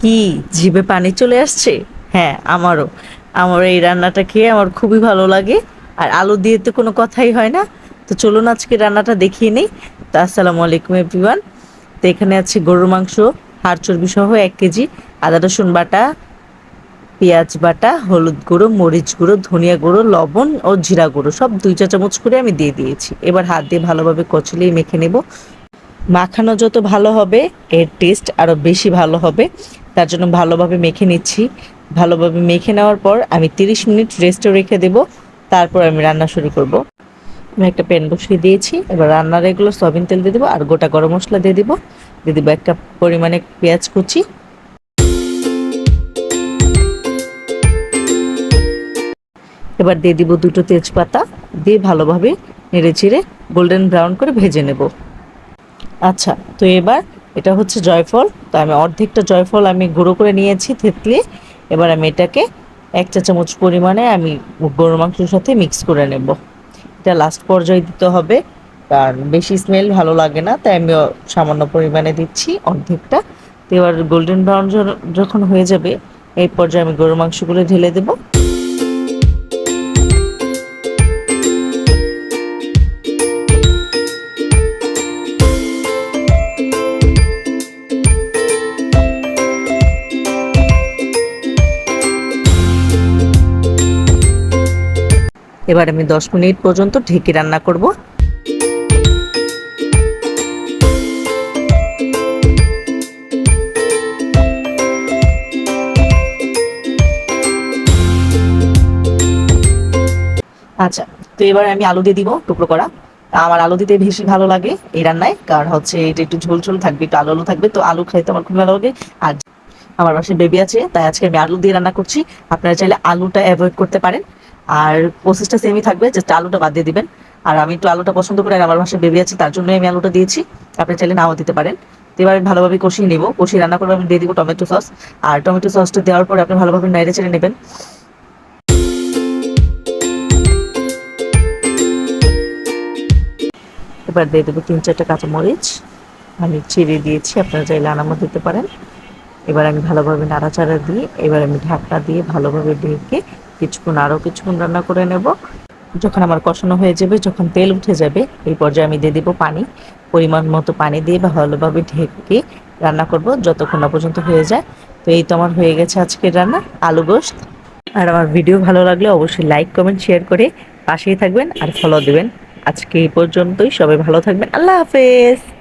কি? জিভে পানি চলে আসছে? হ্যাঁ আমারও। আমার এই রান্নাটা খেয়ে আমার খুবই ভালো লাগে। আর আলু দিয়ে তো কোনো কথাই হয় না। তো চলুন আজকে রান্নাটা দেখিয়ে নিই। তো আসসালামু আলাইকুম, এভরিওয়ান। তো এখানে আছে গরুর মাংস, হাড় চর্বি সহ এক কেজি, আদা, রসুন বাটা, পেঁয়াজ বাটা, হলুদ গুঁড়ো, মরিচ গুঁড়ো, ধনিয়া গুঁড়ো, লবণ ও জিরা গুঁড়ো। সব দুই চা চামচ করে আমি দিয়ে দিয়েছি। এবার হাত দিয়ে ভালোভাবে কচলিয়ে মেখে নেব। মাখানো যত ভালো হবে, এর টেস্ট আরও বেশি ভালো হবে। তার জন্য ভালোভাবে মেখে নিচ্ছি। ভালোভাবে মেখে নেওয়ার পর আমি 30 মিনিট রেস্টে রেখে দেব। তারপর আমি রান্না শুরু করব। আমি একটা প্যান বসিয়ে দিয়েছি। এবার রান্নার এগুলো সয়াবিন তেল দিয়ে দেবো আর গোটা গরম মশলা দিয়ে দিব। দিয়ে দেবো একটা পরিমাণে পেঁয়াজ কুচি। এবার দিয়ে দিব দুটো তেজপাতা। দিয়ে ভালোভাবে নেড়ে চেড়ে গোল্ডেন ব্রাউন করে ভেজে নেব। আচ্ছা তো এবার এটা হচ্ছে জয়ফল, তো আমি অর্ধেকটা জয়ফল আমি গুঁড়ো করে নিয়েছি থেতলে। এবার আমি এটাকে এক চা চামচ পরিমাণে আমি গরুর মাংসের সাথে মিক্স করে নেব। এটা লাস্ট পর্যায়ে দিতে হবে, কারণ বেশি স্মেল ভালো লাগে না, তাই আমি সামান্য পরিমাণে দিচ্ছি অর্ধেকটা। তো এবার গোল্ডেন ব্রাউন যখন হয়ে যাবে, এই পর্যায়ে আমি গরুর মাংসগুলো ঢেলে দেবো। এবার আমি দশ মিনিট পর্যন্ত ঢেকে রান্না করব। আচ্ছা তো এবার আমি আলু দিয়ে দিব টুকরো করা। আমার আলু দিতে বেশি ভালো লাগে এই রান্নায়, কারণ হচ্ছে এটা একটু ঝোল ঝোল থাকবে, একটু আলু আলু থাকবে, তো আলু খাইতে আমার খুব ভালো লাগে। আর আমার বাসায় বেবি আছে, তাই আজকে আমি আলু দিয়ে রান্না করছি। আপনারা চাইলে আলুটা অ্যাভয়েড করতে পারেন। আর প্রসেসটা সেমই থাকবে জাস্ট আলুটা বাদ দিয়ে দিবেন। আর আমি একটু আলুটা পছন্দ করি আর আমার বাসায় বেবি আছে, তার জন্যই আমি আলুটা দিয়েছি। আপনি চাইলে নাও দিতে পারেন। এবার আমি ভালোভাবে কষিয়ে নেব। কষিয়ে রান্না করে আমি দিয়ে দিব টমেটো সস। আর টমেটো সসটা দেওয়ার পরে আপনি ভালোভাবে নেড়ে চেড়ে নেবেন। এবার দিয়ে দেবো তিন চারটা কাঁচামরিচ। আমি চিড়ে দিয়েছি, আপনারা চাইলে আনামো দিতে পারেন। এবার আমি ভালোভাবে নাড়াচাড়া দিয়ে, এবার আমি ঢাকনা দিয়ে ভালোভাবে ঢেকে কিছুক্ষণ আরও কিছুক্ষণ রান্না করে নেব। যখন আমার কষানো হয়ে যাবে, যখন তেল উঠে যাবে, এই পর্যায়ে আমি দিয়ে দেবো পানি। পরিমাণ মতো পানি দিয়ে ভালোভাবে ঢেকে রান্না করব, যতক্ষণ না পর্যন্ত হয়ে যায়। তো এই তো আমার হয়ে গেছে আজকের রান্না, আলু গোস্ত। আর আমার ভিডিও ভালো লাগলে অবশ্যই লাইক, কমেন্ট, শেয়ার করে পাশেই থাকবেন আর ফলো দেবেন। আজকে এই পর্যন্তই, সবাই ভালো থাকবেন। আল্লাহ হাফেজ!